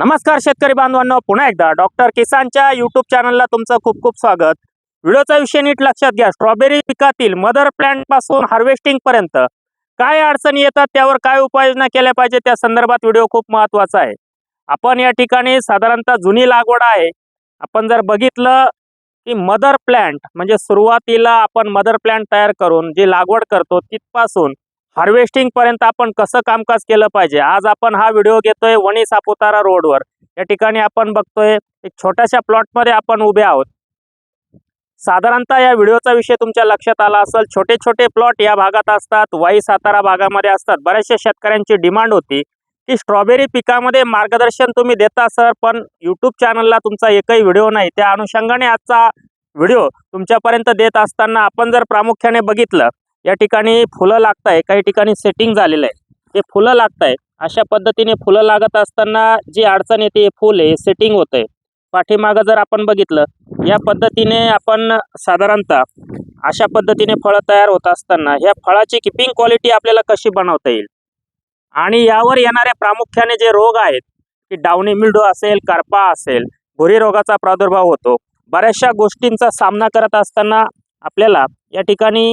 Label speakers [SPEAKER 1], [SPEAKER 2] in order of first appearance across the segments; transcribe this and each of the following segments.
[SPEAKER 1] नमस्कार शेतकरी बांधवांनो पुन्हा एकदा डॉक्टर किसानच्या युट्यूब चॅनलला तुमचं खूप खूप स्वागत. व्हिडिओचा विषय नीट लक्षात घ्या. स्ट्रॉबेरी पिकातील मदर प्लांटपासून हार्वेस्टिंग पर्यंत काय अडचणी येतात त्यावर काय उपाययोजना केल्या पाहिजे त्या संदर्भात व्हिडिओ खूप महत्त्वाचा आहे. आपण या ठिकाणी साधारणतः जुनी लागवड आहे. आपण जर बघितलं की मदर प्लांट म्हणजे सुरुवातीला आपण मदर प्लांट तयार करून जी लागवड करतो तिथपासून हार्वेस्टिंग पर्यंत आपण कसं कामकाज केलं पाहिजे? आज आपण हा व्हिडिओ घेतोय वणी सापुतारा रोडवर या ठिकाणी आपण बघतोय एक छोट्याशा प्लॉटमध्ये आपण उभे आहोत. साधारणतः या व्हिडिओचा विषय तुमच्या लक्षात आला असेल छोटे छोटे प्लॉट या भागात असतात वाई सातारा भागामध्ये असतात. बऱ्याचशा शेतकऱ्यांची डिमांड होती की स्ट्रॉबेरी पिकामध्ये मार्गदर्शन तुम्ही देता सर पण यूट्यूब चॅनलला तुमचा एकही व्हिडिओ नाही. त्या अनुषंगाने आजचा व्हिडिओ तुमच्यापर्यंत देत असताना आपण जर प्रामुख्याने बघितलं या ठिकाणी फुलं लागत आहे काही ठिकाणी सेटिंग झालेलं आहे. हे फुलं लागत आहे अशा पद्धतीने फुलं लागत असताना जी अडचण येते फुल आहे सेटिंग होत आहे पाठीमागं जर आपण बघितलं या पद्धतीने आपण साधारणतः अशा पद्धतीने फळं तयार होत असताना ह्या फळाची किपिंग क्वालिटी आपल्याला कशी बनवता येईल? आणि यावर येणारे प्रामुख्याने जे रोग आहेत की डावणी मिल्डो असेल करपा असेल भुरी रोगाचा प्रादुर्भाव होतो बऱ्याचशा गोष्टींचा सामना करत असताना आपल्याला या ठिकाणी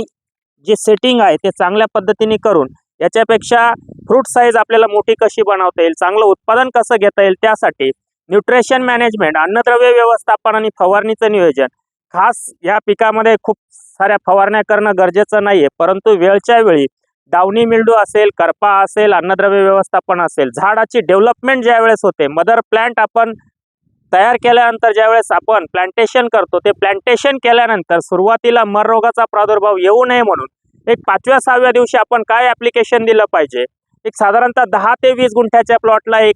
[SPEAKER 1] जे सेटिंग आहे ते चांगल्या पद्धतीने करून याच्यापेक्षा फ्रूट साईज आपल्याला मोठी कशी बनवता येईल चांगलं उत्पादन कसं घेता येईल त्यासाठी न्यूट्रिशन मॅनेजमेंट अन्नद्रव्य व्यवस्थापन आणि फवारणीचं नियोजन खास या पिकामध्ये खूप साऱ्या फवारण्या करणं गरजेचं नाही आहे परंतु वेळच्या वेळी डावणी मिल्डू असेल करपा असेल अन्नद्रव्य व्यवस्थापन असेल झाडाची डेव्हलपमेंट ज्या वेळेस होते मदर प्लांट आपण तयार केल्यानंतर ज्यावेळेस आपण प्लांटेशन करतो ते प्लांटेशन केल्यानंतर सुरुवातीला मररोगाचा प्रादुर्भाव येऊ नये म्हणून एक पाचव्या सहाव्या दिवशी आपण काय ॲप्लिकेशन दिलं पाहिजे? एक साधारणतः दहा ते वीस गुंठ्याच्या प्लॉटला एक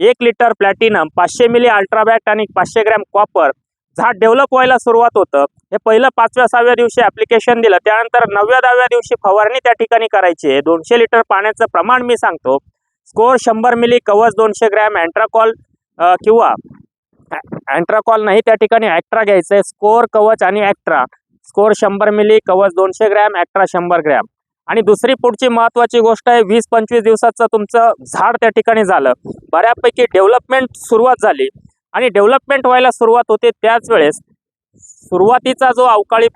[SPEAKER 1] एक लिटर प्लॅटिनम पाचशे मिली अल्ट्राबॅट आणि पाचशे ग्रॅम कॉपर झाड डेव्हलप व्हायला सुरुवात होतं. हे पहिलं पाचव्या सहाव्या दिवशी ॲप्लिकेशन दिलं. त्यानंतर नवव्या दहाव्या दिवशी फवारणी त्या ठिकाणी करायची आहे. दोनशे लिटर पाण्याचं प्रमाण मी सांगतो. स्कोअर शंभर मिली कवच दोनशे ग्रॅम अँट्राकॉल किंवा अँट्राकॉल नाही त्या ठिकाणी ॲक्ट्रा घ्यायचं आहे स्कोअर कवच आणि ॲक्ट्रा स्कोर शंभर मिली कवच दोनशे ग्रॅम ॲक्ट्रा शंभर ग्रॅम आणि दुसरी पुढची महत्त्वाची गोष्ट आहे वीस पंचवीस दिवसाचं तुमचं झाड त्या ठिकाणी झालं. बऱ्यापैकी डेव्हलपमेंट सुरुवात झाली. आणि डेव्हलपमेंट व्हायला सुरुवात होते त्याच वेळेस. सुरुवातीचा जो अवकाळी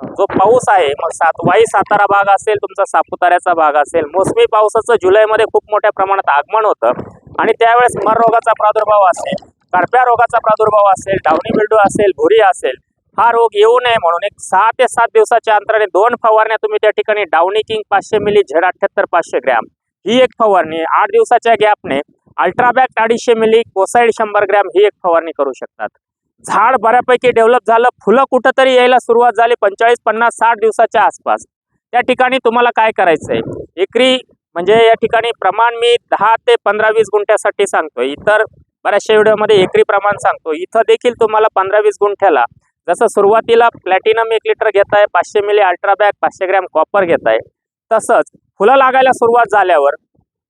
[SPEAKER 1] जो पाऊस आहे मग सात वाई सातारा भाग असेल तुमचा सापुताऱ्याचा भाग असेल मोसमी पावसाचं जुलैमध्ये खूप मोठ्या प्रमाणात आगमन होतं. आणि त्यावेळेस मर रोगाचा प्रादुर्भाव असेल. करप्या रोगाचा प्रादुर्भाव असेल डावणी बिल्डू असेल भुरी असेल हा रोग येऊ नये म्हणून एक सहा ते सात दिवसाच्या अंतराने दोन फवारण्या तुम्ही त्या ठिकाणी डावणी किंग पाचशे मिली झेड अठ्ठ्याहत्तर पाचशे ग्रॅम. ही एक फवारणी आठ दिवसाच्या गॅपने अल्ट्राबॅक अडीचशे मिली कोसाईड शंभर ग्रॅम ही एक फवारणी करू शकतात. झाड बऱ्यापैकी डेव्हलप झालं फुलं कुठंतरी यायला सुरुवात झाली पंचेचाळीस पन्नास साठ दिवसाच्या आसपास. त्या ठिकाणी तुम्हाला काय करायचं आहे एकरी म्हणजे या ठिकाणी प्रमाण मी दहा ते पंधरा वीस गुंठ्यासाठी सांगतोय. इतर बऱ्याचशा व्हिडिओमध्ये एकरी प्रमाण सांगतो. इथं देखील तुम्हाला पंधरा वीस गुंठ्याला जसं सुरुवातीला प्लॅटिनम एक लिटर घेताय पाचशे मिली अल्ट्राबॅग पाचशे ग्रॅम कॉपर घेताय. तसंच फुलं लागायला सुरुवात झाल्यावर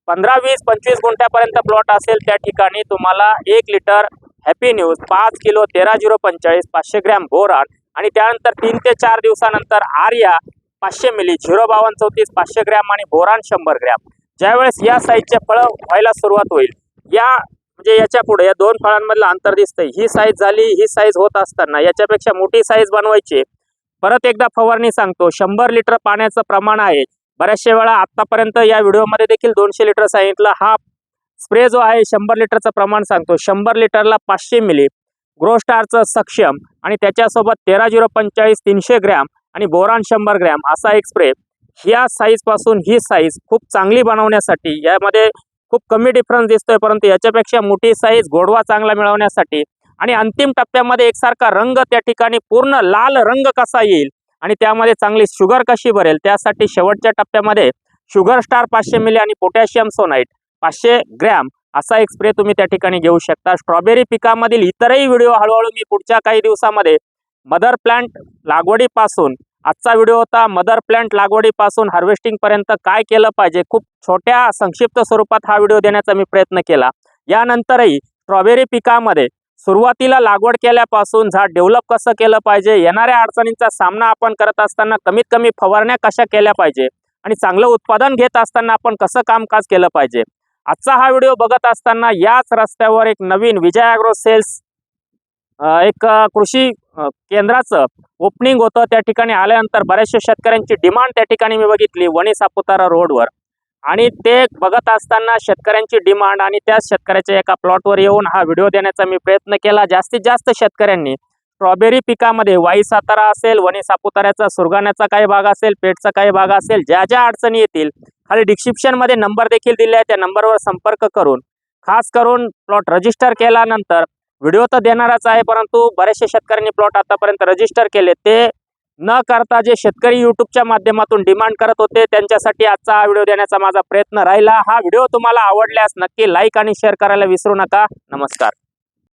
[SPEAKER 1] पंधरा वीस पंचवीस गुंठ्यापर्यंत प्लॉट असेल त्या ठिकाणी तुम्हाला एक लिटर हॅपी न्यूज पाच किलो तेरा झिरो पंचेचाळीस पाचशे ग्रॅम बोरान आणि त्यानंतर तीन ते चार दिवसानंतर आर्या पाचशे मिली झिरो बावन्न चौतीस पाचशे ग्रॅम आणि बोरान शंभर ग्रॅम ज्यावेळेस या साईजचे फळं व्हायला सुरुवात होईल या म्हणजे याच्यापुढे या दोन फळांमधलं अंतर दिसतंय. ही साईज झाली ही साईज होत असताना याच्यापेक्षा मोठी साईज बनवायची परत एकदा फवारणी सांगतो. शंभर लिटर पाण्याचं प्रमाण आहे. बऱ्याचशा वेळा आतापर्यंत या व्हिडिओमध्ये देखील दोनशे लिटर सांगितलं. हा स्प्रे जो आहे शंभर लिटरचं प्रमाण सांगतो. शंभर लिटरला पाचशे मिली. ग्रोस्टारचं सक्षम आणि त्याच्यासोबत तेरा झिरो पंचेचाळीस तीनशे ग्रॅम आणि बोरान शंभर ग्रॅम असा एक स्प्रे ह्या साईजपासून ही साईज खूप चांगली बनवण्यासाठी यामध्ये खूप कमी डिफरन्स दिसतोय परंतु याच्यापेक्षा मोठी साईज गोडवा चांगला मिळवण्यासाठी आणि अंतिम टप्प्यामध्ये एकसारखा रंग त्या ठिकाणी पूर्ण लाल रंग कसा येईल आणि त्यामध्ये चांगली शुगर कशी भरेल त्यासाठी शेवटच्या टप्प्यामध्ये शुगर स्टार पाचशे मिली आणि पोटॅशियम सोनाईट पाचशे ग्रॅम असा एक स्प्रे तुम्ही त्या ठिकाणी घेऊ शकता. स्ट्रॉबेरी पिकामधील इतरही व्हिडिओ हळूहळू मी पुढच्या काही दिवसामध्ये मदर प्लांट लागवडीपासून आजचा व्हिडिओ होता मदर प्लांट लागवडीपासून हार्वेस्टिंग पर्यंत काय केलं पाहिजे? खूप छोट्या संक्षिप्त स्वरूपात हा व्हिडिओ देण्याचा मी प्रयत्न केला. यानंतरही स्ट्रॉबेरी पिकामध्ये सुरुवातीला लागवड केल्यापासून झाड डेव्हलप कसं केलं पाहिजे? येणाऱ्या अडचणींचा सामना आपण करत असताना कमीत कमी फवारण्या कशा केल्या पाहिजे? आणि चांगलं उत्पादन घेत असताना आपण कसं कामकाज केलं पाहिजे? आजचा हा व्हिडिओ बघत असताना याच रस्त्यावर एक नवीन विजय ॲग्रो सेल्स एक कृषी केंद्राचं ओपनिंग होतं. त्या ठिकाणी आल्यानंतर बऱ्याचशा शेतकऱ्यांची डिमांड त्या ठिकाणी मी बघितली. वणी सापुतारा रोडवर आणि ते बघत असताना शेतकऱ्यांची डिमांड आणि त्याच शेतकऱ्याच्या एका प्लॉटवर येऊन हा व्हिडिओ देण्याचा मी प्रयत्न केला. जास्तीत जास्त शेतकऱ्यांनी स्ट्रॉबेरी पिकामध्ये वाई सातारा असेल वणी सापुताऱ्याचा सुरगाण्याचा काही भाग असेल पेटचा काही भाग असेल ज्या ज्या अडचणी येतील खाली डिस्क्रिप्शनमध्ये नंबर देखील दिले आहे त्या नंबरवर संपर्क करून खास करून प्लॉट रजिस्टर केल्यानंतर व्हिडिओ तर देणारच आहे परंतु बरेचसे शेतकऱ्यांनी प्लॉट आतापर्यंत रजिस्टर केले. ते न करता जे शेतकरी युट्यूबच्या माध्यमातून डिमांड करत होते त्यांच्यासाठी आजचा हा व्हिडिओ देण्याचा माझा प्रयत्न राहिला. हा व्हिडिओ तुम्हाला आवडल्यास नक्की लाईक आणि शेअर करायला विसरू नका. नमस्कार.